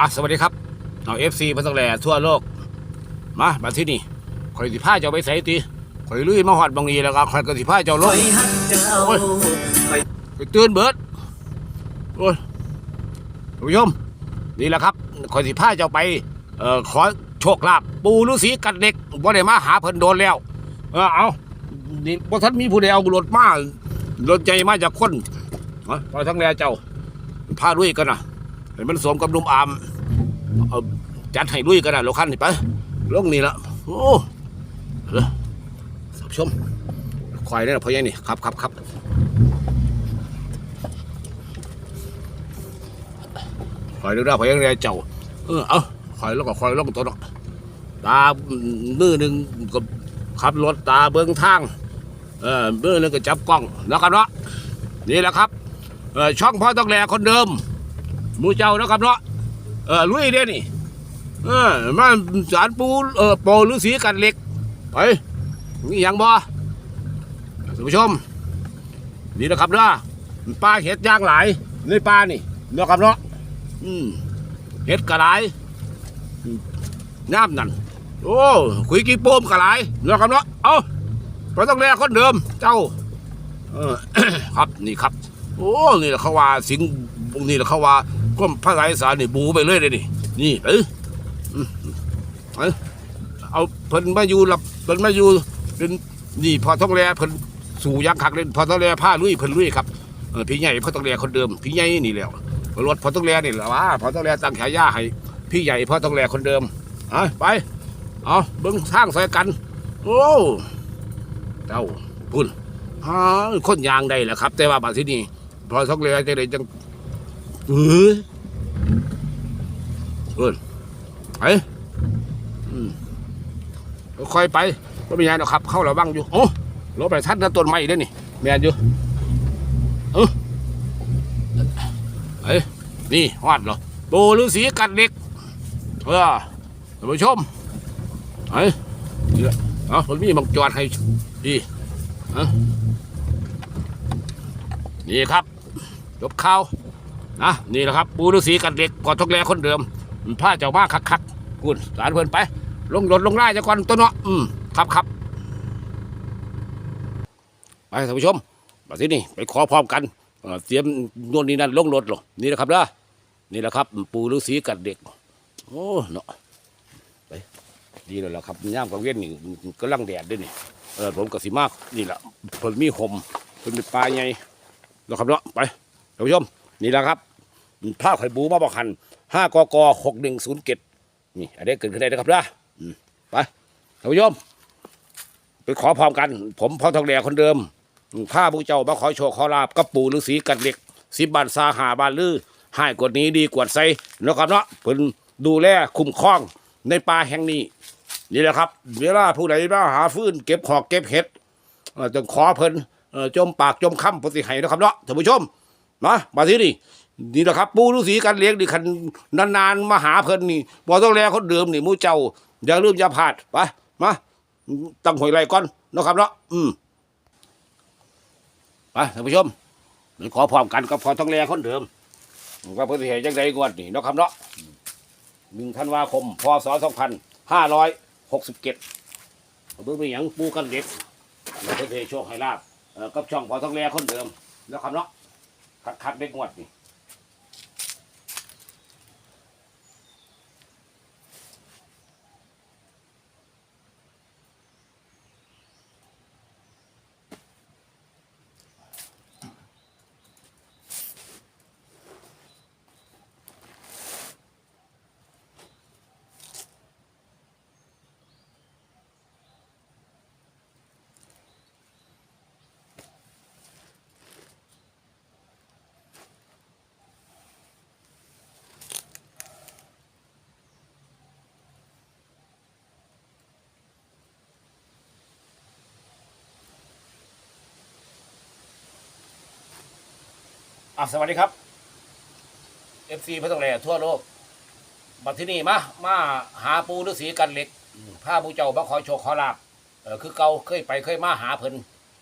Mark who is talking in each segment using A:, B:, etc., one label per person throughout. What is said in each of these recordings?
A: อะสวัสดีครับเอาเอฟซีพันธุ์แหล่ทั่วโลก มามาที่นี่ข่อยสิพาเจ้าไปใส่ตีข่อยลุยมาหอดบางนีแล้วก็ข่อยก็สิพาเจ้าล
B: ค
A: ง
B: อยหักเจ้า
A: โอ้ย
B: คอย
A: ไปตื่นเบิดโอ้ยท่านผู้ชมนี่แหละครับข่อยสิพาเจ้าไปเอ่อขอโชคลาภปูฤาษีกัดเด็กบ่ได้มาหาเพิ่นโดนแล้ว เออเอานี่บ่ทันมีผู้ใดเอารถมารถใจมาจากคนเนาะพอทั้งแลเจ้าพาลุยกันนะ ให้มันสมกับนุ่มอามเอาจัดให้ลุยกันนะรถคันนี่ไปลงนี่ละโอ้เออท่านผู้ชมคอยได้อพ่อใหญ่นี่ครับครับครับคอยดูได้พ่อใหญ่แลเจ้าเออเอาคอยแล้วก็คอยลงตัวเนาะตามือหนึ่งก็ขับรถตาเบิ้องทางเออเบื้องนึงก็จับกล้องแล้วกันเนาะนี่แหละครับช่องพ่อต้องแลคนเดิม หมูเจ้านะครับเนาะเออลุยเด้นี่เออมาสารปูเออโปหรือสีกันเหล็กไปนี่ยังบ่ท่านผู้ชม นี่นะครับเนาะปลาเห็ดย่างหลายในปลานี่เนาะครับเนาะอืมเห็ดกระไรน้ำนั่นโอ้คุยกี่โป้มกะหลายเนาะครับเนาะเอาเราต้องแลคนเดิม เจ้าเออครับนี่ครับ โอ้นี่แหละเขาว่าสิงนี่แหละเขาว่า ก้มพระไตรสารนี่บูไปเลยเลยนี่นี่เออเอาเพิ่นมาอยู่หลับเพิ่นมาอยู่เป็นนี่พอต้องแลเพิ่นสู่ยักษ์ขักเล่นพอต้องแลผ้าลุยเพิ่นลุยครับพี่ใหญ่พอต้องแลคนเดิมพี่ใหญ่นี่แล้วรถพอต้องแลนี่แหละว่าพอต้องแลตั้งฉายาให้พี่ใหญ่พอต้องแลคนเดิมอะไปเอาเบิ้งทางใส่กันโอ้เจ้าพุ่นฮ่าคนยางได้แหละครับ แต่ว่าบางที่นี่พอสักเลยจะได้จัง เฮ้ยเพิ่นไปค่อยไปก็ไม่ยากหรอกครับ เข้าเระวังอยู่ โอ้รถไปทัดนะต้นไม้เด้นี่แมนอยู่เออเอ้นี่ฮอดเหรอปูฤาษีกัดเด็กเออท่านผู้ชมไอ้นี่แหละเอาผมมีบังจอดให้ดีนี่ครับจบข่าว นะนี่แหละครับ ปูฤาษีกันเด็กกอดทกแลคนเดิมผ้าเจ้ามาคักคักคุณสารเพิ่นไป ลงรถลงไล่จะก่อนตัวเนาะอืมครับครับไปท่านผู้ชมมาที่นี่ไปขอพร้อมกันเอ่อเตรียมโน่นนี่นั่นลงรถหรอนี่แหละครับเด้อนี่แหละครับ ปูฤาษีกัดเด็ก โอ้เนาะไปดีแล้วล่ะครับย่ามกลางเว้นนี่กำลังแดดด้วยนี่เออผมกับสิมากนี่แหละเพิ่นมีห่มเพิ่นเป็นปลาใหญ่เนาะครับเนาะไปท่านผู้ชม นี่แหละครับผ้าไข่บูมาบอกหันห้ากกหกหนึ่งศูนย์เจ็ดนี่อันนี้เกิดขึ้นได้นะครับนะไปท่านผู้ชมไปขอพร้อมกัน ผมพ่อทองแหล่คนเดิมข้าพระเจ้ามาขอโชคขอลาบกับปู่ฤาษีกัดเหล็กสิบบานซาหาบานลือให้กว่านี้ดีกว่าใสนะครับเนาะเพิ่นดูแลคุ้มครองในป่าแห่งนี้ นี่แหละครับ เวลาผู้ใดมาหาฟืนเก็บหอกเก็บเห็ดเอ่อต้องขอเพิ่นจมปากจมคำปฏิให้นะครับเนาะท่านผู้ชม มามาที่นี่นี่แหละครับ ปูฤาษีกันเลี้ยงนี่คันนานๆมาหาเพิ่นนี่บ่ต้องแลคนเดิมนี่มูเจ้า อย่าลืมอย่าพลาดไปมาตั้งหอยไรก่อนนะครับเนาะอืมไปท่านผู้ชมขอพร้อมกันกับพอต้องแลคนเดิมว่าปฏิให้จังใดงวดนี่นะครับเนาะหนึ่งธันวาคมพศสองพันห้าร้อยหกสิบเจ็ดเบิ่งไปยังปูกันเด็กแล้วก็เทโชคให้ลาบเอ่อกับช่องพอต้องแลคนเดิมแล้วครับเนาะ คัดคัดเด็กงวดนี่ อะสวัสดีครับเอฟซีพระตงแหล่ทั่วโลกมาที่นี่มามาหาปูฤาษีกันเหล็กอืมพาผู้เจ้ามาขอโชคขอลาบเออคือเก่าเคยไปเคยมาหาเพิ่น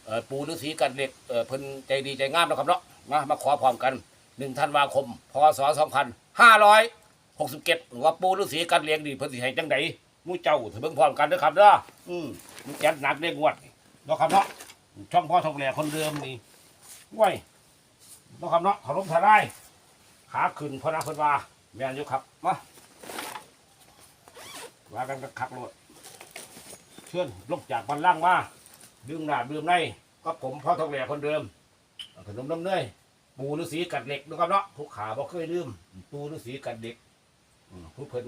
A: เออปูฤาษีกันเหล็กเออเพิ่นใจดีใจงามนะครับเนาะมามาขอพร้อมกันหนึ่งธันวาคมพศสองพันห้าร้อยหกสิบเจ็ดว่าปูฤาษีกันเลี้ยงดีเพิ่นสิให้จังไดมู่เจ้าถือเบิ่งพร้อมกันเด้อครับเด้ออืมมันจัดหนักเด้งวดนี่เนาะครับเนาะช่องพ่อทองแหล่คนเดิมนี่ไว้ นาะครับเนาะขอรบทลายขาขึ้นพนาเพิ่นว่าแม่นอยู่ครับมาว่ากันกับคักโลดเชิญลงจากบันล่างมาดื่มหนาดื่มในก็ผมพ่อทองแหล่คนเดิมขนมน้ำเนยปูฤาษีกัดเหล็กนะครับเนาะผู้ขาบ่เคยลืมปูฤาษีกัดเด็กผู้เพิ่น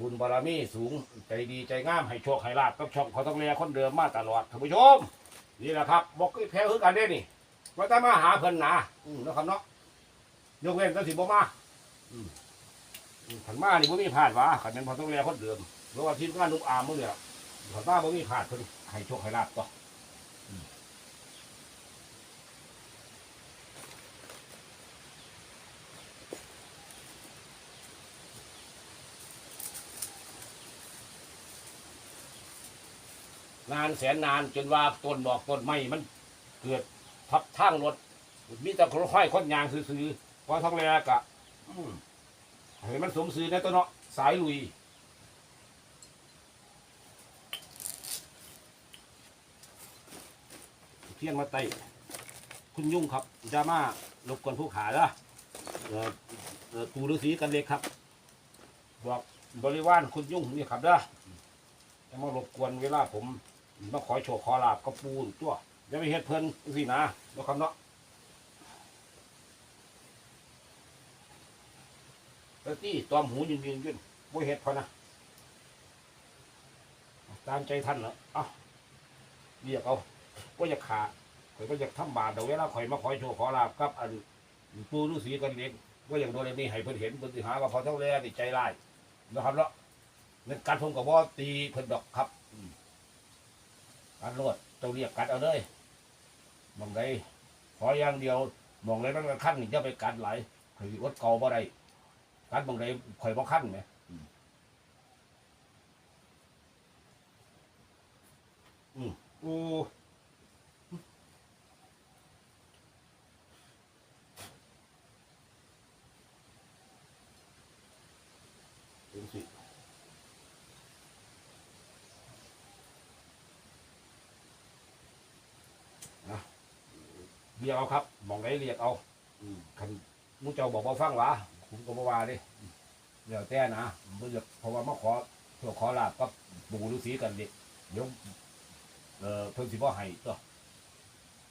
A: บุญบารมีสูงใจดีใจงามให้โชคให้ลาบกับช่องเขาต้องเรียคนเดิมมาตลอดท่านผู้ชมนี่แหละครับบอกเคยแพ้คือกันเด้นี่ ว่าแต่มาหาเพิ่นหนาอืมนะครับเนาะยกเว้นก็สิบ่มาอืมอืมขันมานี่บ่มีพลาดวะขันเป็นพอต้องเรียคนเดิมหรือว่าทีมงานลูกอามมื้อเนี่ยขันมาบ่มีพลาดเพิ่นให้โชคให้ลาบก็นานแสนนานจนว่าต้นบอกต้นไม้มันเกิด ทับทางรถมีแต่คนค่อยคนยางซื้อๆพอท้องแรกอะอืมให้มันสมซื้อในตัวเนาะสายลุยเทียงมาไตคุณยุ่งครับจะมารบกวนผู้ขาละเอ่อเอ่อปูฤาษีกันเล็กครับ บอกบริวารคุณยุ่งนี่ครับเด้อจะมารบกวนเวลาผมมาขอโชคขอลาบกับปูตัว ย่าไปเฮ็ดเพิ่นสินะเนาะครับเนาะแล้วที่ตอมหูยืนยืนยืนบ่เฮ็ดพอนะตามใจท่านเหรอเอ้าเรียกเอาก็อยากขาข่อยก็อยากทำบาปเดี๋ยวเวลาข่อยมาขอโชคขอลาบกับอันปูฤาษีกันเลี้ยงก็อย่างโดนนี้ให้เพิ่นเห็นเพิ่นสิหาว่าพอเท่าแลนี่ใจร้ายนะครับเนาะเงินการผมกับว่าตีเพิ่นดอกครับกัดรวดต้องเรียกกัดเอาเลย มองไดขออย่างเดียวมองเลยมันก็ขั้นนี่จะไปกัดไหลายคือวัดเก่าบ่ได้กัดมองไดข่อยบ่ขั้นไหมอืมอื เรียกเอาครับมองไหนเรียกเอาอืมคันหมูเจ้าบอกว่าฟังหวะผมก็บ่ว่าเดิเดี๋ยวแต่นะบ่อยากเพราะว่ามาขอเพื่อขอลาบกับปู่ฤาษีกันเด็กเดี๋ยวเอ่อเพิ่นสิบ่ให้ตัว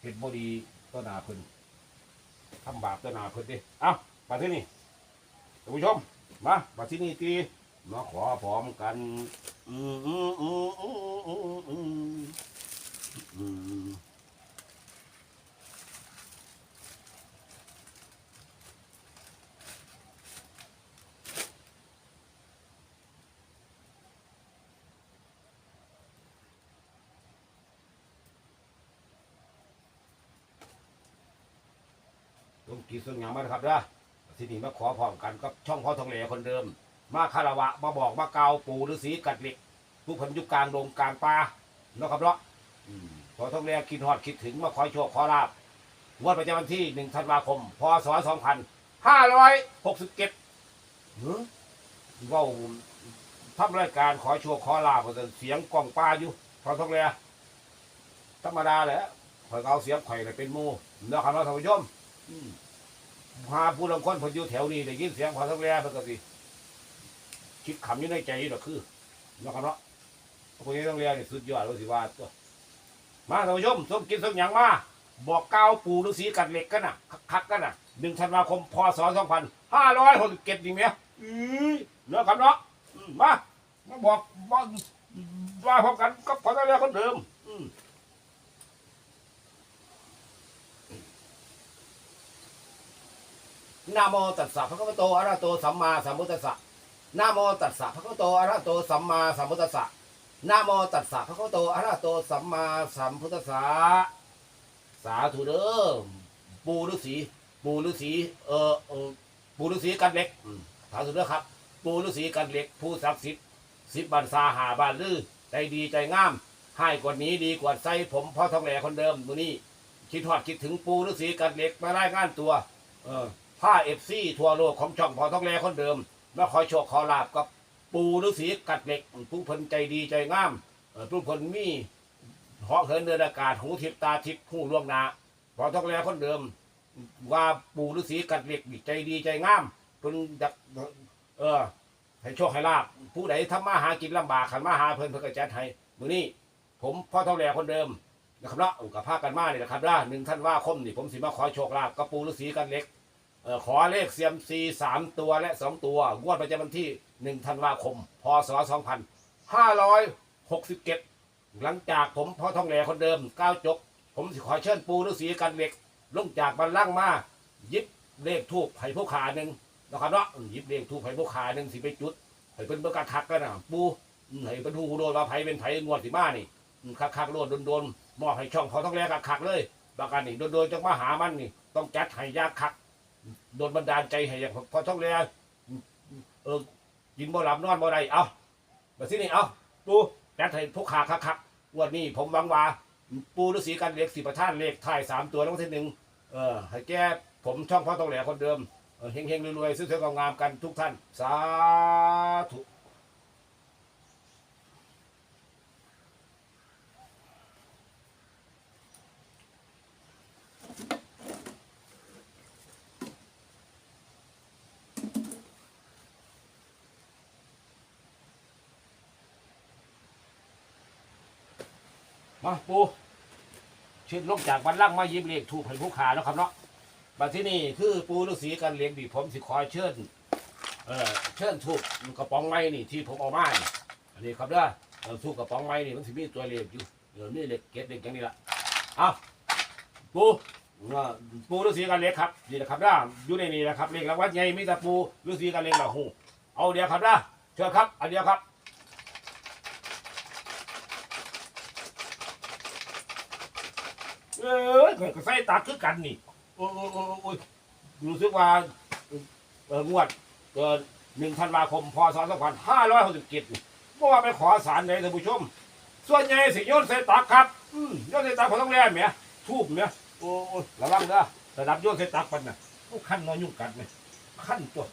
A: เฮ็ดบ่ดีต่อหน้าเพิ่นทำบาปต่อหน้าเพิ่นเดิเอ้ามาที่นี่ท่านผู้ชมมามาที่นี่ตีมาขอพร้อมกันอืมอืมอืมอืมอืมอืมอืม ผมกีส่วนหยางมานะครับนะทีนี้มาขอพร้อมกันกับช่องพ่อทองเหลคนเดิม มาคารวะมาบอกมาเกาปู่ฤาษีกัดเหล็กผู้พันยุกลางดงกลางป่าเนาะครับเนาะอืมพอทองเหลคิดฮอดคิดถึงมาขอโชคขอลาบงวดประจำวันที่หนึ่งธันวาคม พศสองพันห้าร้อยหกสิบเจ็ดว่าทำรายการขอโชคขอลาบแต่เสียงกล่องป้าอยู่พอทองเหลธรรมดาแหละข่อยเอาเสียงข่อยเป็นหมูเนาะครับเนาะท่านผู้ชม อืม พาผู้ลางคนเพออยู่แถวนี้ได้ยินเสียงพอทั้งแร่เพิ่นก็สิคิดขำอยู่ในใจดอกคือเนาะครับเนาะพวกนี้ต้องเรียนนี่สุดยอดเลยสิว่าตัวมาท่านผู้ชมสมกินสมหยังมาบอกกล่าวปู่ฤาษีกัดเหล็กกันน่ะคักๆกันน่ะหนึ่งธันวาคมพศสองพันห้าร้อยหกสิบเจ็ดนี่เมียอือเนาะครับเนาะอืมมามาบอกบอกว่าพร้อมกันกับพอทั้งแร่คนเดิม อืม นะโมตัสสะพระคัมภโตอะระหะโตสัมมาสัมพุทธัสสะนะโมตัสสะพระคัมภโตอะระหะโตสัมมาสัมพุทธัสสะนะโมตัสสะพระคัมภโตอะระหะโตสัมมาสัมพุทธัสสะสาธุเด้อปูฤาษีปูฤาษีเอ่อเออปูฤาษีกันเหล็กอืมสาธุเด้อครับ ปูฤาษีกันเหล็กผู้ศักดิ์สิทธิ์สิบบันซาหาบานลือใจดีใจงามให้กว่านี้ดีกว่าใส่ผมพ่อทองแหล่คนเดิมตัวนี้ คิดทอดคิดถึงปูฤาษีกันเหล็กมารายงานตัว เออ ผ้าเอฟซีทั่วโลกของช่องพอต้องแลคนเดิมมาขอโชคขอลาบกับปูฤาษีกัดเหล็กผู้เพิ่นใจดีใจงามผู้เพิ่นมีเหาะเหินเดินอากาศหูทิพตาทิพหูล่วงนาพอต้องแลคนเดิม ว่าปูฤาษีกัดเหล็กใจดีใจงามเพิ่นดักเออให้โชคให้ลาบผู้ใดทำมาหากินลำบากขันมาหาเพิ่นเพิ่นก็จัดให้มื้อนี้ผมพ่อเท่าแหล่คนเดิมนะครับเนาะกับพากันมาเนี่ยนะครับละหนึ่งท่านว่าคมนี่ผมสิมาขอโชคลาภกับปูฤาษีกันเล็ก เอ่อขอเลขเซียมซีสามตัวและสองตัว งวดประจำวันที่หนึ่งธันวาคม พศสองพันห้าร้อยหกสิบเจ็ดหลังจากผมพ่อทองแหล่คนเดิมก้าวจก ผมสิขอเชิญปูฤาษีกันเล็ก ลงจากบันลังมายิบเลขทูบไผ่ผู้ขาหนึ่งนะครับเนาะยิบเลขทูบไผ่ผู้ขาหนึ่งสิไปจุดให้เป็นเบอร์กระทักกันนะปูอืมให้เป็นหูโดนว่าไผ่เป็นไผ่งวดสิมานี่คักคักๆโลดโดนโดนๆมอบให้ช่องพอต้องแลคักคักๆเลยประการนี่โดนโดนจังมาหามันนี่ต้องจัดให้ยากคัก โดนบันดาลใจให้อย่างพอท่องแลเออกินบ่หลับนอนบ่ได้เอามาที่นี่เอาปูแต่ให้พวกขาคักคักวันนี้ผมหวังว่า ปูฤาษีกันเล็กสิประท่านเลขท้ายสามตัวแล้วก็ทีหนึ่งเออให้แก้ผมช่องพ่อตองแหลคนเดิมเฮงเฮงๆรวยๆซื้อๆงามกันทุกท่าน สาธุ มาปูเชิญลงจากวันล่างมายิบเลขถูกให้ผู้ขาแล้วครับเนาะบัดที่นี่คือปูฤาษีกันเลี้ยงดีผมสิขอเชิญเอ่อเชิญถูกกระป๋องไม้นี่ที่ผมเอามานี่อันนี้ครับเด้อเออถูกกระป๋องไม้นี่มันสิมีตัวเลขอยู่เดี๋ยวนี้เลขเก็ดเลขอย่างนี้ละเอาปูว่าปูฤาษีกันเล็กครับนี่นะครับเด้ออยู่ในนี้นะครับเลขรางวัลใหญ่มีแต่ปูฤาษีกันเล็กละหูเอาเดียวครับเด้อเชิญครับอันเดียวครับ เอ้ยก็ใส่ตาคือกันนี่ โอ้ยโอ้ยโอ้ยโอ้ยรู้สึกว่าเอองวดเกินหนึ่งธันวาคมพศสองพันห้าร้อยหกสิบเจ็ดเมื่อวาไปขอสารเลยท่านผู้ชม ส่วนใหญ่สิโยนใส่ตักครับ อืมโยนใส่ตักผมต้องแล่เมียทูบเมียโอ้ยระวังเด้อระดับโยนใส่ตักปันน่ะโอ้ขั้นน้อยยุ่งกัดไหมขั้นตัว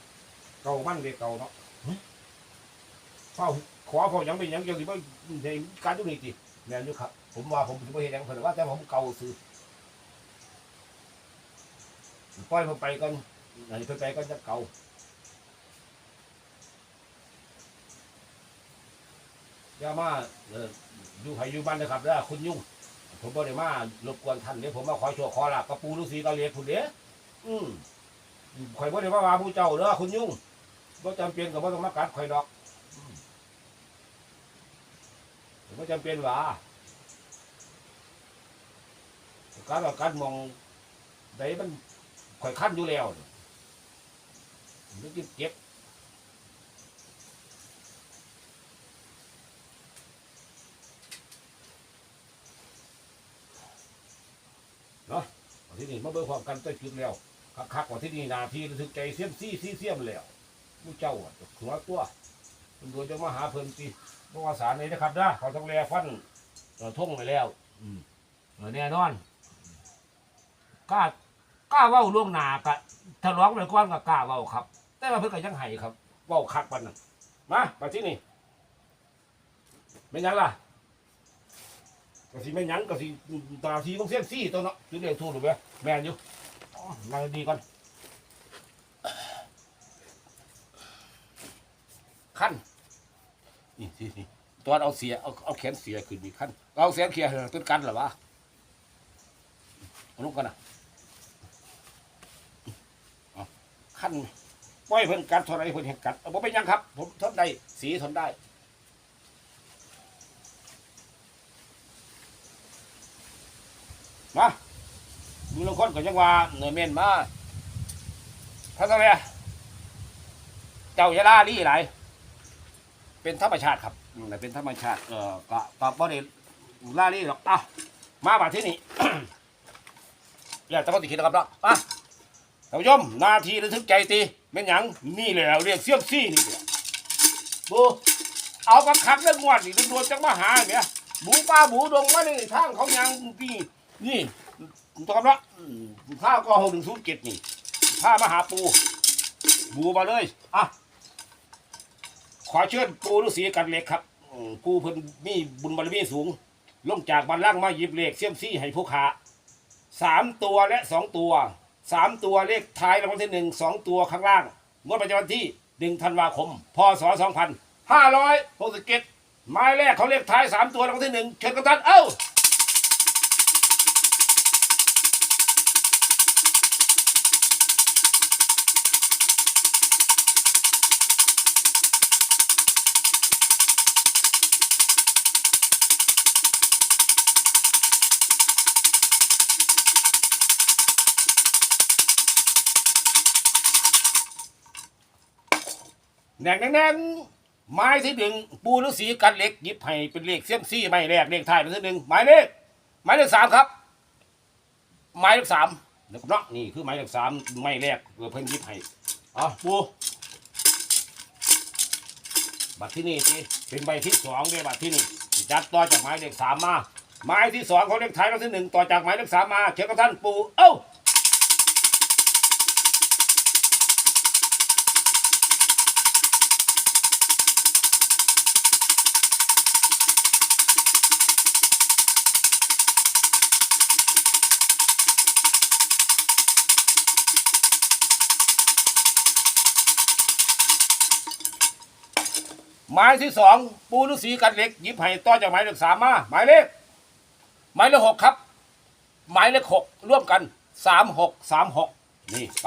A: เก่ามันเลยเก่าเนาะเฝ้าขอพอยังเป็นยังยังสิบ่ในการตุนี้ติแม่นอยู่ครับ ผมว่าผมสิบ่เห็นหยังเพิ่นว่าแต่ผมเก่าซื้อ ปล่อยมันไปก่อนไหนเพิ่นไปก็จะเก่าอย่ามาอยู่ไผอยู่บ้านนะครับเด้อคุณยุ่ง ผมบ่ได้มารบกวนท่านเดี๋ยวผมมาขอโชว์ขอลาบกับปูฤาษีกาเลียคุณเด้ออืมข่อยบ่ได้มาว่าผู้เจ้าเด้อคุณยุ่งบ่จำเป็นก็บ่ต้องมากัดข่อยดอกอืมบ่จำเป็นว่าการการมองใดมัน ข่อยขั้นอยู่แล้วนี่มันจะเจ็บเนาะที่นี่มาเบิ่งความกันใต้จุดแล้วคักๆกว่าที่นี่นาทีรู้สึกใจเสียมซี่ซี่เสียมแล้วผู้เจ้าอะหัวตัวมันโดยจะมาหาเพิ่นสิบ่ว่าสารนี่นะครับนะเขาต้องแลฟันเอ่อท่งไปแล้ว อืมเออแน่นอนกล้า กล้าเว้าล่วงหน้ากะถ้าร้องไปก่อนก็กล้าเว้าครับ แต่ว่าเพิ่นก็ยังให้ครับเว้าคักปานนั้นมามาที่นี่เป็นยังล่ะก็สิแม่นหยังก็สิตาทีต้องเสียนซี่ตัวเนาะสิเรียกถูกหรือไม่แม่นอยู่อ๋อมาดีก่อนขั้นนี่นี่นี่ตอนเอาเสียเอาเอาแขนเสียขึ้นนี่ขั้นเอาแขนเขียเหรอต้นกันเหรอวะเอาลูกกันนะ ขั้นปล่อยเพิ่นกัดเท่าไรเพิ่นเห็นกัดเอาบ่เป็นหยังครับ ผมทนได้สีทนได้ มาดูลางคนก็ยังว่าเนื้อเม่นมาพระเจ้าแม่เจ้ายาลาลี่หลายเป็นธรรมชาติครับอืมแต่เป็นธรรมชาติเออก็ก็บ่ได้ลาลี่หรอกอะมาบัดที่นี่ อย่าตะโกนติดคิดนะครับเนาะอะ ท่านผู้ชมนาทีระทึกใจตีแม่นหยังนี่แหละเรียกเสี้ยมซี่นี่แหละบูเอากระคักเรื่องงวดนี่ตำรวจจังมาหาเนี่ยบูป้าบูดงมาในทางเขายังพี่นี่ตอนละข้าวก็หกหนึ่งศูนย์เจ็ดนี่พามาหาปู บูมาเลยอะขอเชิญปูฤาษีกันเหล็กครับปูเพิ่นมีบุญบารมีสูง ลงจากบันล่างมาหยิบเหลขเสี่ยมซี่ให้ผู้ขาสามตัวและสองตัว สามตัวเลขท้ายรางวัลที่หนึ่งสองตัวข้างล่างงวดประจำวันที่หนึ่งธันวาคม พศสองพันห้าร้อยหกสิบเจ็ดหมายแรกเขาเลขท้ายสามตัวรางวัลที่หนึ่งเชิญกับท่านเอ้า แหน่งแหนงไม้ที่หนึ่งปูฤาษีกันเหล็กหยิบให้เป็นเลขเสียมซี่ไม้แรกเลขท้ายเป็นที่หนึ่งหมายเลขหมายเลขสามครับ หมายเลขสามเดี๋ยวเนาะนี่คือหมายเลขสามไม้แรกเพิ่นหยิบให้อ๋อปูบัตรที่นี่สิเป็นใบที่สองเลยบัตรที่นี่จัดต่อจากหมายเลขสามมาหมายที่สองของเลขท้ายรางวัลที่หนึ่งต่อจากหมายเลขสามมาเชิญกับท่านปูเอ้า หมายที่สองปูฤาษีกันเหล็กหยิบให้ต่อจากหมายเลขสามมาหมายเลขหมายเลขหกครับ หมายเลขหกร่วมกันสามหกสามหกนี่ไป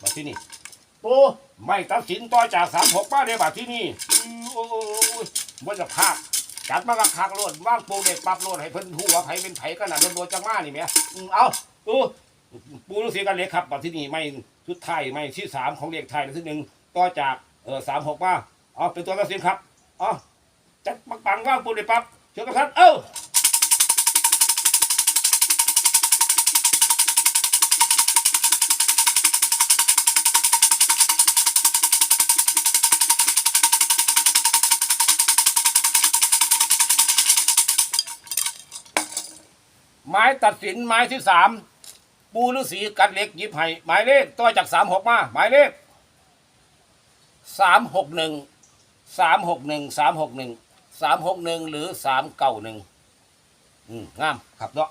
A: มาที่นี่ปูไม่ตัดสินต่อจากสามหกมาเลยบัดที่นี่อื้อโอ้ยมันจะพากจัดมากระคักโลดว่างปูเด็กปรับโลดให้เพิ่นหัวาไผเป็นไผขนาดโดนโดนจังมานี่แหม่อืมเอาปูปูฤาษีกันเหล็กครับบัดที่นี่ไม่ชุดไทายไม่ที่สามของเลขไทายที่หนึ่งต่อจากเออสามหกมา เอาเป็นตัวตัดสินครับอ๋อจัดปังปังว่างปูนเลยปั๊บเชิญกับท่านเอ้าไม้ตัดสินไม้ที่สามปูฤาษีกัดเล็กยิบให้หมายเลขต่อจากสามหกมา หมายเลขสามหกหนึ่ง สามหกหนึ่งสามหกหนึ่งสามหกหนึ่งหรือสามเก้าหนึ่งงามครับเนาะ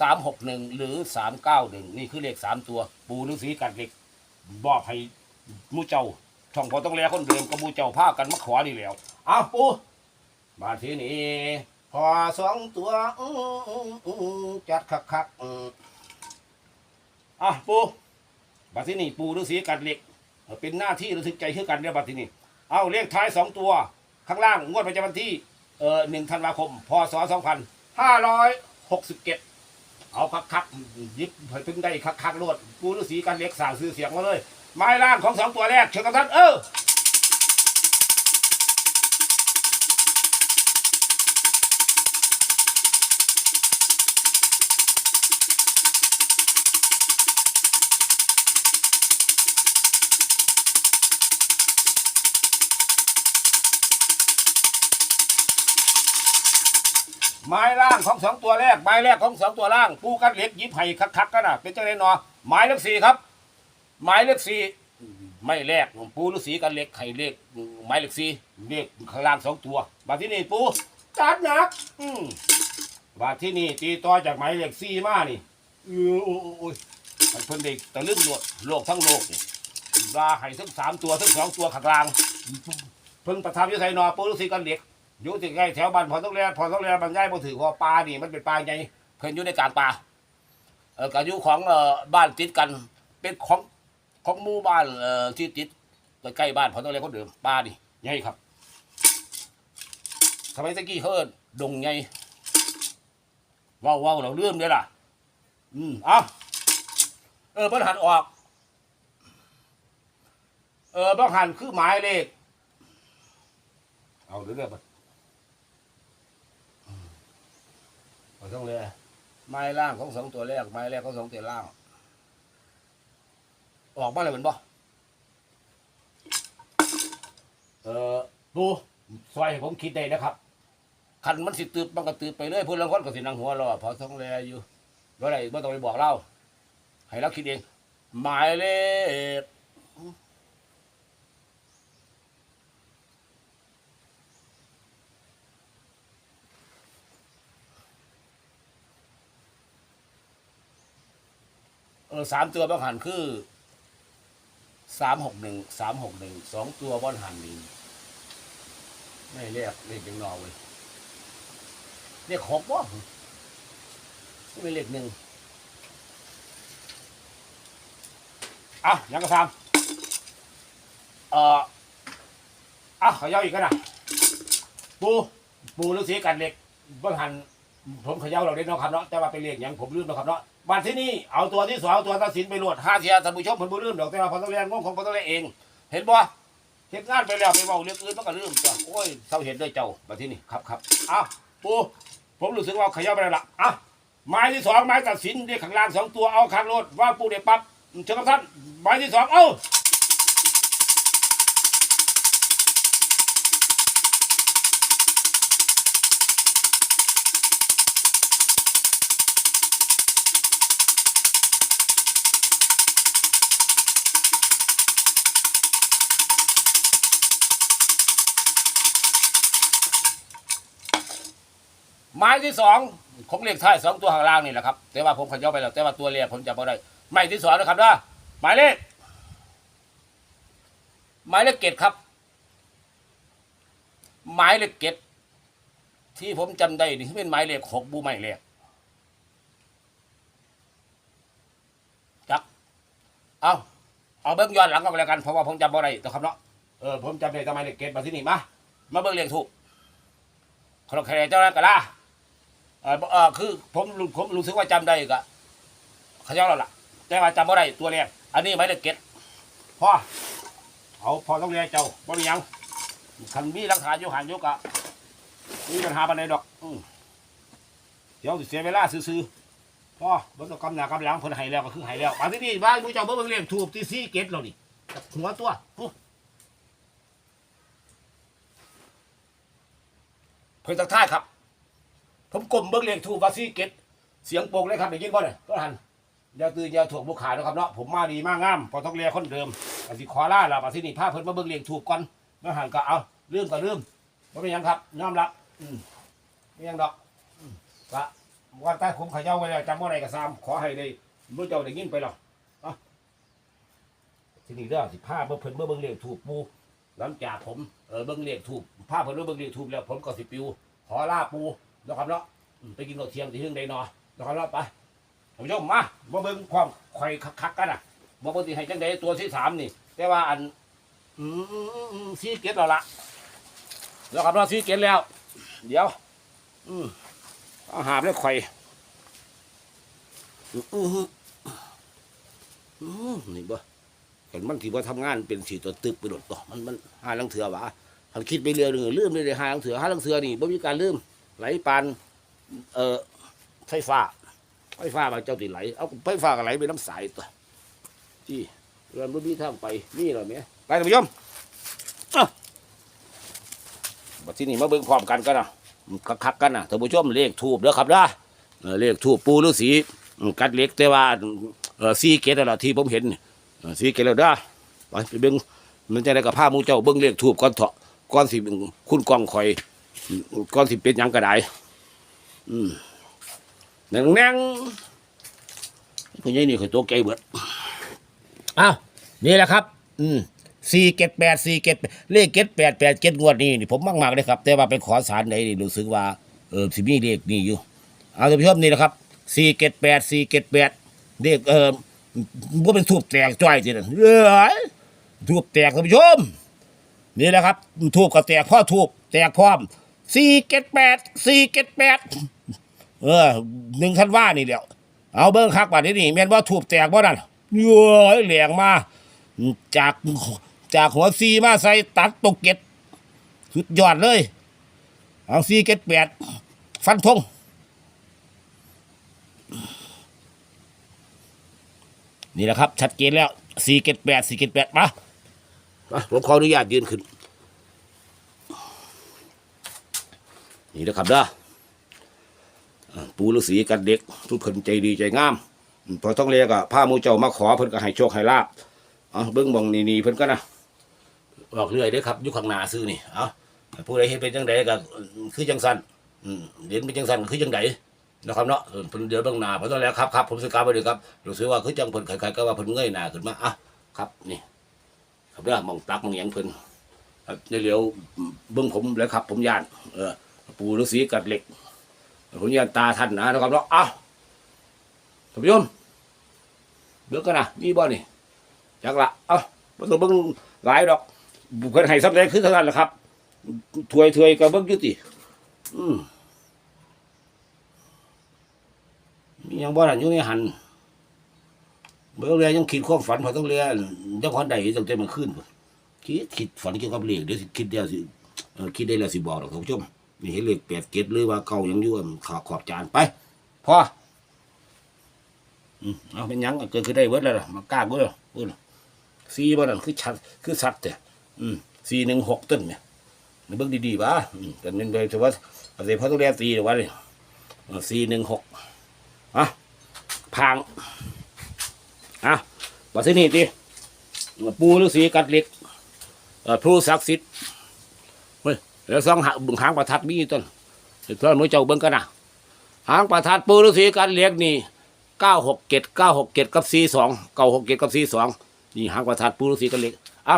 A: สามหกหนึ่งหรือสามเก้าหนึ่งนี่คือเลขสามตัว ปูฤาษีกัดเหล็กบอกให้มูเจ้าช่องพอต้องแลคนเดิมกับมูเจ้าพากันมาขอนี่แล้วอ้าวปูมาที่นี่พอสองตัวจัดคักคักๆอืมอะปูมาที่นี่ปูฤาษีกัดเหล็ก เป็นหน้าที่ระทึกใจคือกันเนี่ยบัดที่นี้ เอาเลขท้ายสองตัว ข้างล่างงวดประจำวันที่เอ่อหนึ่งธันวาคม พศสองพันห้าร้อยหกสิบเจ็ดเอาคักคักยิบให้ถึงได้คักคักรวดกูฤาษีกันเล็กสาวซื้อเสียงมาเลย ไม้ล่างของสองตัวแรกเชิญกันท่านเออ ไม้ล่างของสองตัวแรกไม้แรกของสองตัวล่างปูกันเหล็กยิบไผ่คักๆกันนะเป็นจังไรนอหมายเลขสี่ครับหมายเลขสี่ไม่แรกปูฤาษีกันเหล็กไข่เลขหมายเลขสี่เลขข้างล่างสองตัวมาที่นี่ปูจัดหนักอืมมาที่นี่ตีต่อจากหมายเลขสี่มานี่เออโอ้โอ้โอ้ยมันเพิ่นเด็กตะลึงโลดโลกทั้งโลกนี่ลาไห้ทั้งสามตัวทั้งสองตัวข้างล่างเพิ่งประทับยุไทยนอปูฤาษีกันเหล็ก อยู่ที่ใกล้แถวบ้านพอต้องเรียนพอต้องเรียนบางง่ายบ่ถือพอปลานี่มันเป็นปลาใหญ่เพิ่นอยู่ในกลางป่าเออกับอยู่ของเอ่อบ้านติดกันเป็นของของหมู่บ้านเอ่อที่ติดใกล้บ้านพอต้องเรียนคนเดิมปลานี่ใหญ่ครับสมัยตะกี้เขาเอิ้นดงใหญ่ว้าวว้าวเราเลื่อมเลยล่ะ อืมเอะเออบังหันออก เออบังหันคือหมายเลขเอาเรื่อยๆไป ขอ ต้องเลยไม้ล่างของสองตัวแรกไม้แรกของสองตัวล่าง ออกมาเลยเหมือนบ่เออดูซอยให้ผมคิดได้นะครับคันมันสิตืบมันก็ตืบไปเลยพูดแล้วคนก็สินังหัวรอพอต้องแลอยู่บ่ได้บ่ต้องไปบอกเล่าให้เราคิดเองหมายเลข อสามตัวบางหันคือสามหกหนึ่งสามหกหนึ่งสองตัวบนหันนี่ไม่เรียกเรียกยังนอเว้ยเรียกหกบ่ไม่เรียกหนึ่งอะยังกระทำเอ่ออะขย่าอีกกันนะปูปูฤาษีกันเหล็กบนหันผมขย่าเราได้นาะครับเนาะแต่ว่าไปเรียกหยังผมลืมเนาะครับเนาะ วันที่นี่เอาตัวที่สองเอาตัวตัดสินไปโหลดห้าเทียท่านผู้ชมผลบ่ลืมดอกแต่ว่าพอต้องเรียนงงของพอต้องเรียนเอง เห็นบ่เห็นงานไปแล้วไปเว้าเรื่องอื่นมันก็ลืมจ้ะโอ้ยเศร้าเห็นด้วยเจ้าวันที่นี่ครับครับอ้าวปูผมรู้สึกว่าขย่าไปแล้วล่ะอะไม้ที่สองไม้ตัดสินเรียกข้างล่างสองตัวเอาข้างโลดว่าปูเด็ดปั๊บเชิญครับท่านไม้ที่สองเอ้า ไม้ที่สองของเลขท้ายสองตัวข้างล่างนี่แหละครับ แต่ว่าผมขย่าไปแล้วแต่ว่าตัวเลขผมจำไม่ได้ไม้ที่สองนะครับนะหมายเลขหมายเลขเกตครับ หมายเลขเกตที่ผมจำได้นี่เป็นหมายเลขหกบูไม้เลขจักเอาเอาเบิ้งย้อนหลังก็แล้วกันเพราะว่าผมจำไม่ได้ตัวคำเนาะเออผมจำได้ทำไมเลขเกตมาที่นี่มามาเบิ้งเลขถูกคนละแค่เจ้าหน้ากะลา ออเออคือผมผมรู้สึกว่าจำได้ก็เขาเจ้าแล้วล่ะ แต่ว่าจำไม่ได้ตัวแรกอันนี้ไม่ได้เก็ตพ่อเอาพอต้องเรียนเจ้าบ่มีหยังคันมีหลักฐานอยู่หันอยกอะมีปัญหาปัญหาดอกอืมเดี๋ยวสิเสียเวลาซื้อๆพ่อบ่ต้องกำหน้ากำหลังเพิ่นให้แล้วก็คือให้แล้วอันที่นี่บ้านมูเจ้าเบิ่งเรียกถูกที่ซี่เก็ตแล้วนี่หัวตัวอู้เพิ่นทักทายครับ ผมกลมเบิ้งเลขถูกวาซีเกตเสียงโป่งเลยครับได้ยินบ่เนี่ยก็หันอย่าตื่นอย่าถ่วงบุกขายนะครับเนาะผมมาดีมากงามพอต้องเรียกคนเดิมอาสิขอล่าละมาที่นี่พาเพิ่นมาเบิ้งเลขถูกก่อนแล้วหันก็เอาเรื่องก็เรื่องไม่เป็นหยังครับยอมรับอืมไม่ยังดอกอืมก็วันใต้ผมขย่าไว้แล้วจำว่าอะไรก็ซ้ำขอให้ได้รู้เจ้าได้ยินไปหรอกเอาที่นี่เด้องสิพาเบิ่งเพิ่นมาเบิ้งเลขถูกปูหลังจากผมเออเบิ้งเลขถูกพาเพิ่นมาเบิ้งเลขถูกแล้วผมก็สิปิวขอลาปู นะครับเนาะอืมไปกินข้าวเที่ยงที่หึงได้นอนะครับเนาะไปท่านผู้ชมมามาเบิ่งความไข่คักๆกันอะมาเบิ่งทีให้จังไดตัวที่สามนี่ แต่ว่าอันอืมซีเก็ตแล้วล่ะแล้วครับเนาะซีเก็ตแล้ว เดี๋ยว อืมเอาหาบแล้วไข่อืออืออือนี่บ่ เห็นมันที่ว่าทำงานเป็นสีตัวตึกไปโดดต่อมันมันหาลังเถื่อวะเขาคิดไปเรื่อยๆลืมเลยเลยหาลังเสือหาลังเสือนี่บ่มีการลืม ไหลปานเอ่อไฟฟ้าไฟฟ้าบางเจ้าติไหลเอาไฟฟ้าก็ไหลไปน้ำสายตัวที่เรื่องบ่มีทางไปนี่เหรอแม่ไปท่านผู้ชมบัดที่นี่มาเบิ่งพร้อมกันกันนะคักๆกันนะท่านผู้ชมเลขทูบเด้อครับนะเลขทูบปูฤาษีกัดเล็กแต่ว่าซีเกตนั่นล่ะที่ผมเห็นซีเกตแล้วเด้อไปเบิ่งมันจะได้กับผ้ามูเจ้าเบิ่งเลขทูบก่อนเถาะก้อนสิคุณกองคอย ก้อนสิเป็นยังก็ได้อืมแนงแนงผู้ใหญ่นี่คือตัวไก่เบิดอ้าวนี่แหละครับ อืมสี่เก็ดแปดสี่เก็ดเลขเก็ดแปดแปดเก็ดงวดนี่นี่ผมมากมากเลยครับ แต่ว่าไปขอสารไหนนี่รู้สึกว่าเออสิมีเลขนี่อยู่เอาท่านผู้ชมนี่นะครับสี่เก็ดแปดสี่เก็ดแปดเลขเออว่าเป็นทูบแตกจ้อยทีนั่นเอ้ยทูบแตกท่านผู้ชมนี่แหละครับทูบก็แตกพ่อทูบแตกพร้อม สี่เจ็ดแปดสี่เจ็ดแปดเออหนึ่งคันว่านี่เดียวเอาเบิ้งคักบาดนี้นี่แม่นว่าทูบแตกบ่นั่นเย้ยแหลงมา จากจากหัวซีมาใส่ตัดตกเก็ดสุดยอดเลย เอาสี่เจ็ดแปดฟันธงนี่แหละครับ ชัดเจนแล้วสี่เจ็ดแปดสี่เจ็ดแปดมามาผมขออนุญาตยืนขึ้น นี่นะครับเด้อปูฤาษีกันเด็ก ทุกคนใจดีใจงามพอต้องเรียกอะผ้ามูเจ้ามาขอเพิ่นก็ให้โชคให้ลาบเอาเบิ้งมองนี่นี่เพิ่นก็นะออกเรื่อยเด้อครับยุคข้างหน้าซื้อนี่เอาผู้ใดเห็นเป็นจังไดก็คือจังสันเด่นเป็นจังสันคือจังไดนะครับเนาะเพิ่นเดือนเบื้องหน้าพราะตอนแรกครับครับผมสกาไปเลยครับรู้สึกว่าคือจังเพิ่นใครๆก็ว่าเพิ่นเงยหน้าขึ้นมาอะครับนี่ครับเด้อมองตักมองหยังเพิ่นในเหลียวเบิ่งผมแล้วครับ ผมย่านเออ ปูฤาษีกัดเหล็กผมย่านตาท่านนะนะครับเนาะเอ้าท่านผู้ชมเบิ่งกันนะมีบ่นี่จักละเอ้าบ่ต้องเบิ่งหลายดอกเพิ่นให้สำเร็จคือเท่านั้นแหละครับถวยถวยๆก็เบิ่งอยู่ติอืมมียังบ่นั่นอยู่ในหันเบิ่งเรียยังคิดความฝันพอต้องเรียยังคนใดตั้งแต่มันขึ้นพุ่นคิดคิดฝันเกี่ยวกับเลขเดี๋ยวสิคิดเดียวสิคิดได้แล้วสิบอกหรอกท่านผู้ชม นี่เห็นเลขแปดเกตหรือว่าเก่ายังอยู่อันขอบขอบจานไปพออืมเอาเป็นยังเกิดขึ้นได้เบิร์ดแล้วล่ะมากล้าเบิดแล้วเบิดแล้วซีบ่นั่นคือชัดคือสัตว์แต่อืมสี่หนึ่งหกต้นเนี่ยนี่เบิ่งดีๆบ้าอืมแต่เป็นโดยเฉพาะเอาสิพอต้องเรียนตีหรือว่าเลยสี่หนึ่งหกอะพังอะมาที่นี่ดิปูฤาษีกัดเหล็กเอ่อผู้ศักดิ์สิทธิ์ แล้วสองหางหางประทัดมีต้นเพื่อนหนูเจ้าเบิ้งกันนะหางประทัดปูฤาษีกัดเหล็กนี่เก้าหกเจ็ดเก้าหกเจ็ดกับสี่สองเก้าหกเจ็ดกับสี่สองนี่หางประทัดปูฤาษีกัดเหล็กเอา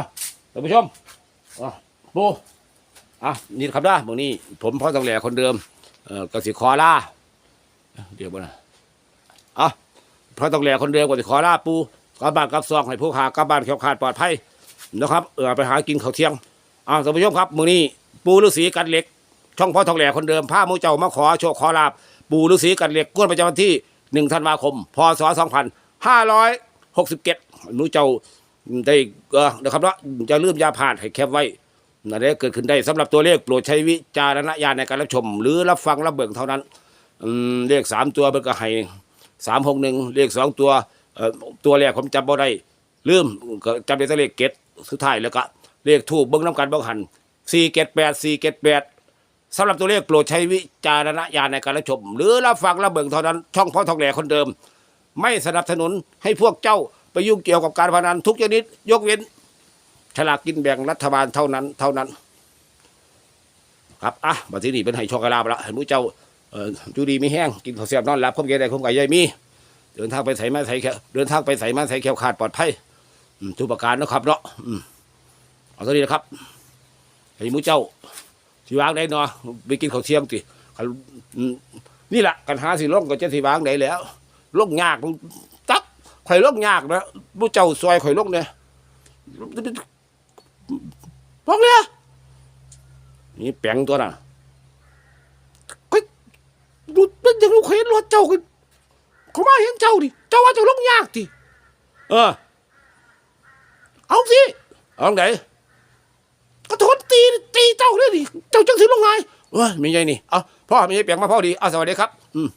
A: ท่านผู้ชมอะปูอะนี่ครับนะบางนี้ผมพ่อต้องแหล่คนเดิมเอ่อกสิคอล่าเดี๋ยวบ่นะอะเพราะต้องแหล่คนเดียวกว่าจะขอลาปูกลับบ้านกลับซองให้ผู้หากลับบ้านแข็งขาดปลอดภัยนะครับเออไปหากินข้าวเที่ยงอ่าท่านผู้ชมครับมื้อนี้ ปูฤาษีกันเหล็ก ช่องพ่อทองแหล่คนเดิมพามูเจ้ามาขอโชคขอลาบ ปูฤาษีกันเหล็กกวนประจำวันที่หนึ่งธันวาคม พศสองพันห้าร้อยหกสิบเจ็ดหนูเจ้าได้เออนะครับเนาะจะลืมยาผ่านให้แคปไว้นั่นแหละเกิดขึ้นได้สำหรับตัวเลขโปรดใช้วิจารณญาณในการรับชม หรือรับฟังรับเบิ่งเท่านั้นเลขสามตัวมันก็ให้สามหกหนึ่งเลขสองตัวเอ่อตัวแรกผมจำบ่ได้ลืมจำได้แต่เลขเกตสุดท้ายแล้วก็เลขทูบเบิ้งน้ำกันเบิ้งหัน สี่เกตแปดสี่เกตแปดสำหรับตัวเลขโปรดใช้วิจารณญาณในการรับชม หรือรับฟังรับเบิ่งเท่านั้น ช่องพ่อทองแหล่คนเดิม ไม่สนับสนุนให้พวกเจ้าไปยุ่งเกี่ยวกับการพนันทุกชนิด ยกเว้นฉลากกินแบ่งรัฐบาลเท่านั้น เท่านั้น ครับอะบัดทีนี้เป็นให้โชคให้ลาบละให้หมูเจ้าเอ่อจูดีไม่แห้งกินข้าวเสียบนอนหลับคมเกยได้คมไก่ยายมี เดินทางไปใส่มาใส่แค่เดินทางไปใส่มาใส่แควขาดปลอดภัยอืมทุกประการนะครับเนาะอืมเอาเท่านี้นะครับ ให้มูเจ้าสิวางได้เนาะไปกินข้าวเที่ยงสินี่แหละกันหาสิลงก็จะสิวางได้แล้วลงยากตักข่อยลงยากนะมูเจ้าซอยข่อยลงเนี่ยพอกเนี่ยนี่แปลงตัวน่ะดูเป็นอย่างลูกเห็นรถเจ้ากันเขามาเห็นเจ้าดิเจ้าว่าเจ้าลงยากดิเออเอาสิเอาไหน ก็ทนตีตีเจ้าเลยดิเจ้าจังถือลงไงเอ้ยไม่ใช่นี่เอาพ่อไม่ใช่เปียงมาพ่อดีเอาสวัสดีครับ อืม